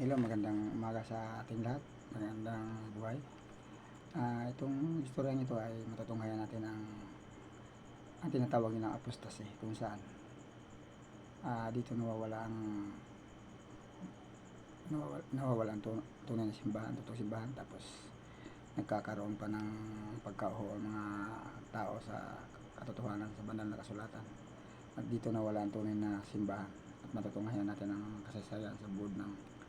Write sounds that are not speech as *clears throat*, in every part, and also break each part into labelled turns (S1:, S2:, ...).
S1: Hello, magandang umaga sa ating lahat. Magandang buhay. Ah, itong istorya ito ay matutunghayan natin ang ang tinatawag nilang apostasy kung saan ah, dito nawawala ang nawawala, nawawala ang tun- tunay na simbahan, totoong simbahan tapos nagkakaroon pa ng pagkauho ang mga tao sa katotohanan sa banal na kasulatan. At dito nawala ang tunay na simbahan at matutunghayan natin ang kasaysayan sa buod ng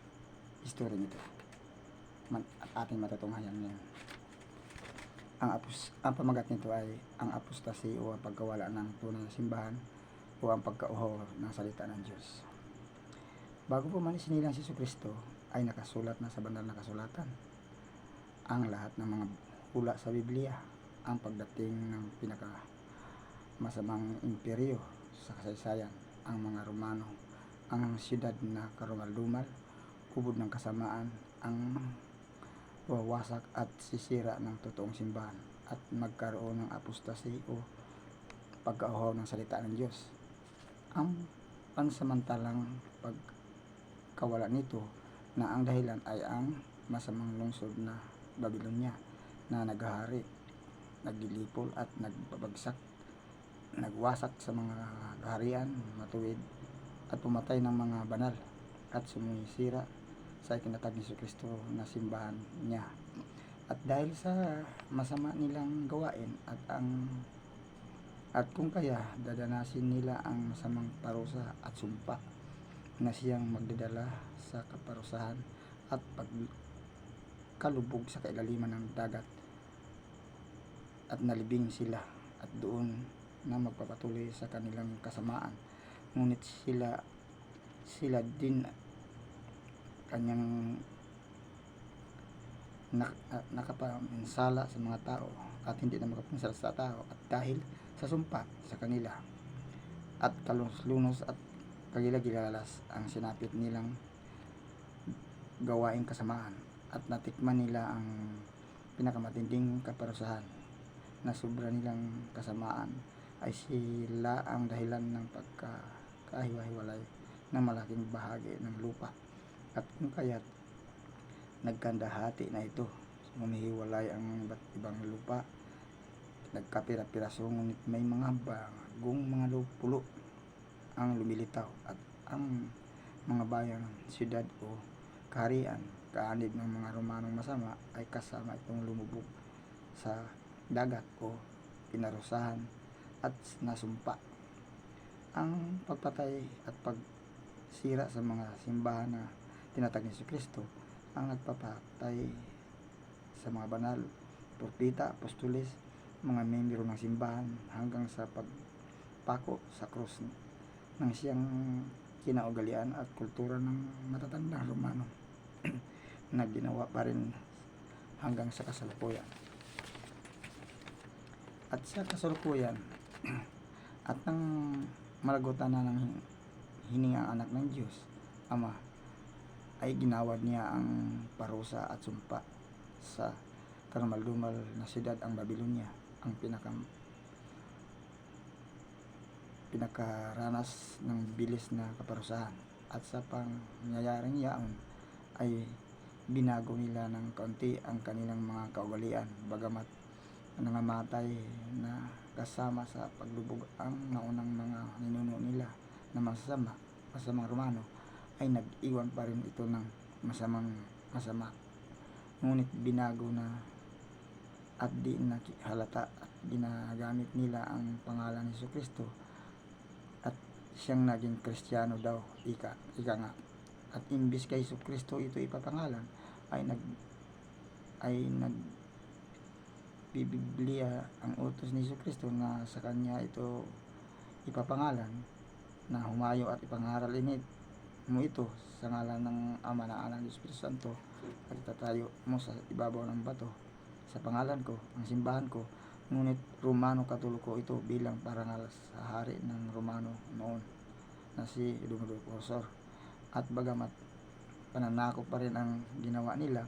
S1: history nito. Man, at ating matutunghayan ngayon. Ang, apos, ang pamagat nito ay ang apostasy o ang pagkawala ng tunay na simbahan o ang pagkauho ng salita ng Diyos. Bago po man isinilang si Kristo ay nakasulat na sa banal na kasulatan ang lahat ng mga hula sa Biblia ang pagdating ng pinaka masamang imperyo sa kasaysayan ang mga Romano ang siyudad na karumal-dumal ubod ng kasamaan ang wawasak at sisira ng totoong simbahan at magkaroon ng apostasy o pagkauhaw ng salita ng Diyos. Ang pansamantalang pagkawala nito na ang dahilan ay ang masamang lungsod na Babylonia na naghahari, naglilipol at nagbabagsak, nagwasak sa mga kaharian, matuwid at pumatay ng mga banal at sumisira sa itinatag ni Kristo na simbahan niya. At dahil sa masama nilang gawain at ang at kung kaya dadanasin nila ang masamang parusa at sumpa na siyang magdadala sa kaparusahan at pagkalubog sa kailaliman ng dagat at nalibing sila at doon na magpapatuloy sa kanilang kasamaan ngunit sila sila din kanyang nak, uh, nakapaminsala sa mga tao at hindi na makapinsala sa tao at dahil sa sumpa sa kanila at kalunos-lunos at kagilagilalas ang sinapit nilang gawaing kasamaan at natikman nila ang pinakamatinding kaparusahan na sobra nilang kasamaan ay sila ang dahilan ng pagkakahiwa-hiwalay ng malaking bahagi ng lupa at kung kaya't. Nagkandahati na ito. Humihiwalay ang iba't ibang lupa. Nagkapira-piraso ngunit may mga bagong mga lupulo ang lumilitaw at ang mga bayan, siyudad o kaharian kaanib ng mga Romanong masama ay kasama itong lumubog sa dagat o pinarusahan at nasumpa. Ang pagpatay at pagsira sa mga simbahan na tinatag ni Kristo ang nagpapatay sa mga banal, propeta, apostoles, mga membro ng simbahan hanggang sa pagpako sa krus ng siyang kinaugalian at kultura ng matatandang Romano *clears throat* na ginawa pa rin hanggang sa kasalukuyan. At sa kasalukuyan, *clears throat* at nang malagutan na ng hiningang anak ng Diyos, Ama, ay ginawad niya ang parusa at sumpa sa karumal-dumal na siyudad ang Babylonia, ang pinakam pinakaranas ng bilis na kaparusahan. At sa pangyayaring yaon ay binago nila ng kaunti ang kanilang mga kaugalian. Bagamat nangamatay na kasama sa paglubog ang naunang mga ninuno nila na masama masamang Romano ay nag-iwan pa rin ito ng masamang masama. Ngunit binago na at di na halata at ginagamit nila ang pangalan ni Kristo at siyang naging kristyano daw ika, ika nga. At imbis kay Kristo ito ipapangalan ay nag ay nag bibiglia ang utos ni Kristo na sa kanya ito ipapangalan na humayo at ipangaral init mo ito sa ngalan ng Ama na Anak ng Espiritu Santo at itatayo mo sa ibabaw ng bato sa pangalan ko, ang simbahan ko. Ngunit Romano Katoliko ito bilang parangal sa hari ng Romano noon na si Dumodocosor at bagamat pananakop pa rin ang ginawa nila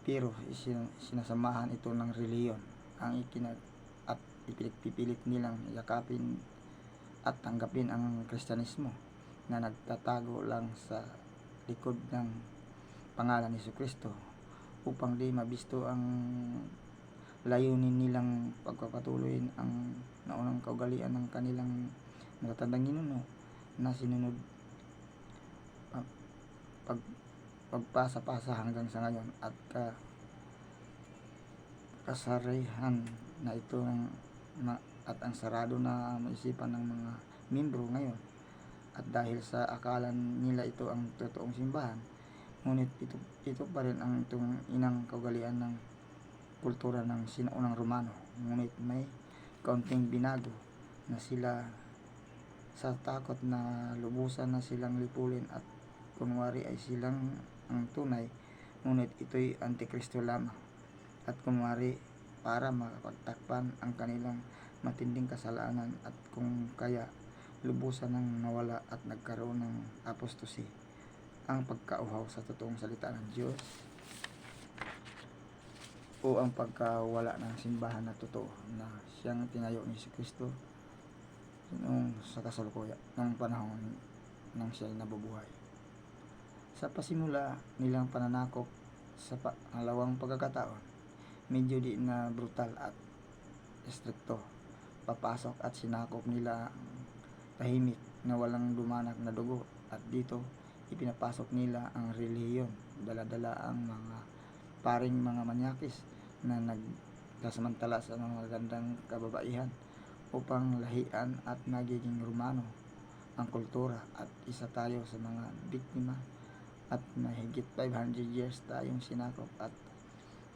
S1: pero isin, sinasamahan ito ng reliyon ang ikinag at ipinagpipilit nilang yakapin at tanggapin ang Kristyanismo na nagtatago lang sa likod ng pangalan ni Kristo upang di mabisto ang layunin nilang pagpapatuloy ang naunang kaugalian ng kanilang natatandang ninuno na sinunod pag, pag pagpasa-pasa hanggang sa ngayon at ka, kasarihan na ito ng na, at ang sarado na maisipan ng mga membro ngayon at dahil sa akalan nila ito ang totoong simbahan ngunit ito, ito pa rin ang itong inang kaugalian ng kultura ng sinaunang Romano. Ngunit may kaunting binago na sila sa takot na lubusan na silang lipulin at kunwari ay silang ang tunay ngunit ito'y antikristo lamang. At kunwari para makapagtakpan ang kanilang matinding kasalanan at kung kaya lubusan ng nawala at nagkaroon ng apostosi ang pagkauhaw sa totoong salita ng Diyos o ang pagkawala ng simbahan na totoo na siyang tinayo ni Kristo noong sa kasalukuyan ng panahon nang siya ay nabubuhay. Sa pasimula nilang pananakop sa pangalawang pagkakataon, medyo di na brutal at estrikto. Papasok at sinakop nila tahimik na walang dumanak na dugo at dito ipinapasok nila ang relihiyon. Dala-dala ang mga paring mga manyakis na nagkasamantala sa mga gandang kababaihan upang lahian at magiging Romano ang kultura at isa tayo sa mga biktima at mahigit 500 years tayong sinakop at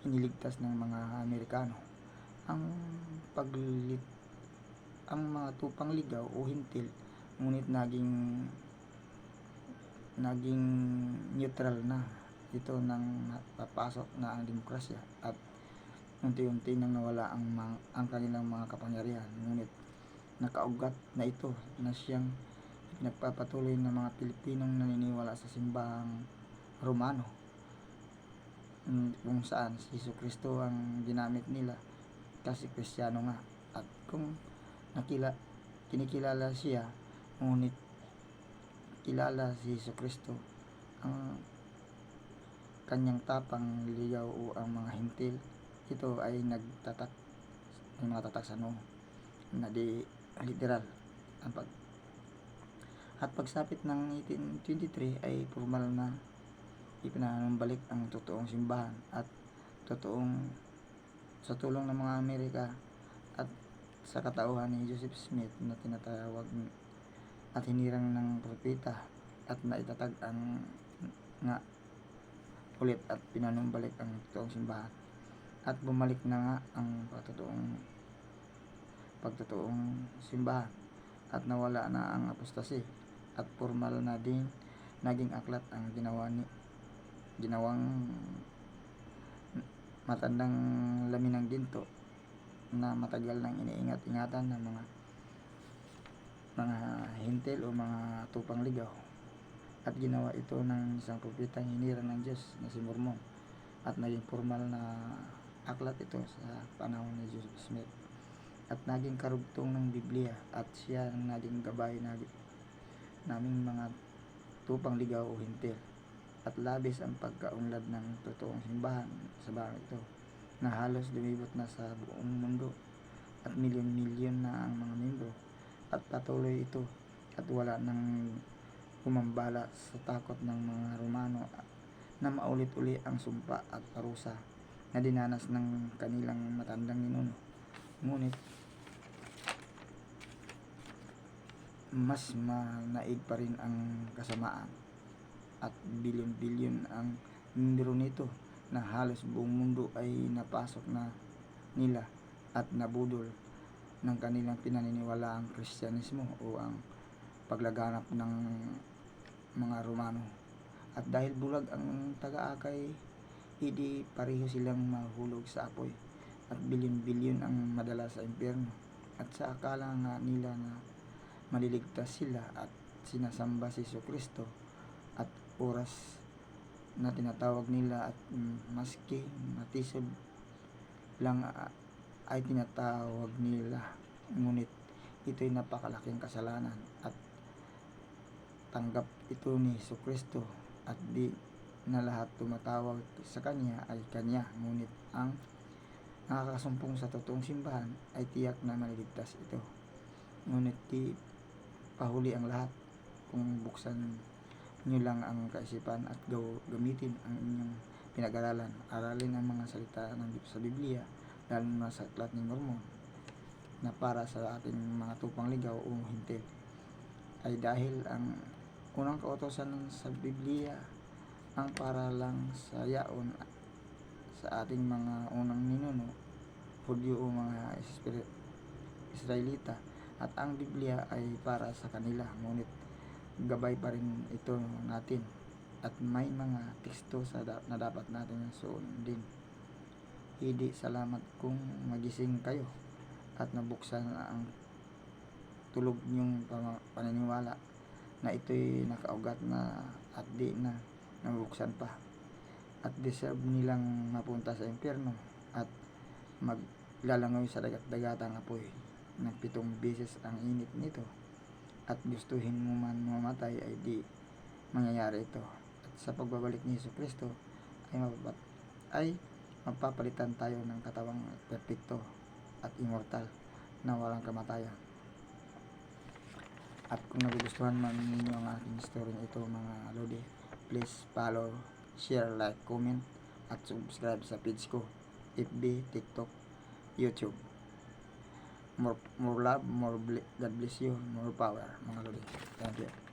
S1: iniligtas ng mga Amerikano. Ang paglit ang mga tupang ligaw o hintil ngunit naging naging neutral na ito nang papasok na ang demokrasya at unti-unti nang nawala ang, mga, ang kanilang mga kapangyarihan. Ngunit nakaugat na ito na siyang nagpapatuloy ng mga Pilipinong naniniwala sa simbahang Romano mm, kung saan si Kristo ang ginamit nila kasi Kristiyano nga. At kung nakila kinikilala siya ngunit kilala si Jesu Kristo ang kanyang tapang ligaw o ang mga hintil ito ay nagtatak may mga tatak sa noo na di literal. Ang pag at pagsapit ng 1823 ay formal na ipinanumbalik ang totoong simbahan at totoong sa tulong ng mga Amerika sa katauhan ni Joseph Smith na tinatawag at hinirang ng propeta at naitatag ang nga ulit at pinanumbalik ang totoong simbahan. At bumalik na nga ang pagtotoong pagtotoong simbahan. At nawala na ang apostasi. At formal na din naging aklat ang ginawa ni ginawang matandang lamin ng ginto na matagal nang iniingat-ingatan ng mga mga hintil o mga tupang ligaw. At ginawa ito ng isang propetang hinirang ng Diyos na si Mormon. At naging formal na aklat ito sa panahon ni Joseph Smith. At naging karugtong ng Biblia at siya ang naging gabay na naming mga tupang ligaw o hintil. At labis ang pagkaunlad ng totoong simbahan sa bahay ito na halos lumibot na sa buong mundo at milyon-milyon na ang mga membro at patuloy ito at wala nang kumambala sa takot ng mga Romano na maulit-uli ang sumpa at parusa na dinanas ng kanilang matandang ninuno. Ngunit mas manaig pa rin ang kasamaan at bilyon-bilyon ang numero nito na halos buong mundo ay napasok na nila at nabudol ng kanilang pinaniniwala ang Kristyanismo o ang paglaganap ng mga Romano. At dahil bulag ang taga-akay, hindi pareho silang mahulog sa apoy at bilyon-bilyon ang madala sa impyerno. At sa akala nga nila na maliligtas sila at sinasamba si Kristo at oras na tinatawag nila at mm, maski matisod lang ay tinatawag nila. Ngunit ito'y napakalaking kasalanan at tanggap ito ni Kristo at di na lahat tumatawag sa kanya ay kanya ngunit ang nakakasumpong sa totoong simbahan ay tiyak na maliligtas ito ngunit di pahuli ang lahat kung buksan nyo lang ang kaisipan at gaw- gamitin ang inyong pinag-aralan. Aralin ang mga salita ng sa Biblia lalo na sa aklat ni Mormon na para sa ating mga tupang ligaw o hintil. Ay dahil ang unang kautosan sa Biblia ang para lang sa yaon sa ating mga unang ninuno Hudyo o mga Isra- Israelita at ang Biblia ay para sa kanila. Ngunit gabay pa rin ito natin. At may mga teksto sa da- na dapat natin sundin hindi salamat kung magising kayo at nabuksan ang tulog niyong paniniwala na ito'y nakaugat na at di na nabuksan pa. At deserve nilang mapunta sa impyerno at maglalangoy sa dagat-dagatang apoy. Na pitong beses ang init nito at gustuhin mo man mamatay ay di mangyayari ito. At sa pagbabalik ni Yesu Kristo ay, mapapat, ay mapapalitan tayo ng katawang perpekto at immortal na walang kamatayan. At kung nagugustuhan man ninyo ang aking story ito mga lodi please follow, share, like, comment at subscribe sa page ko FB, TikTok, YouTube more, more love, more ble- God bless you, more power mga lodi thank you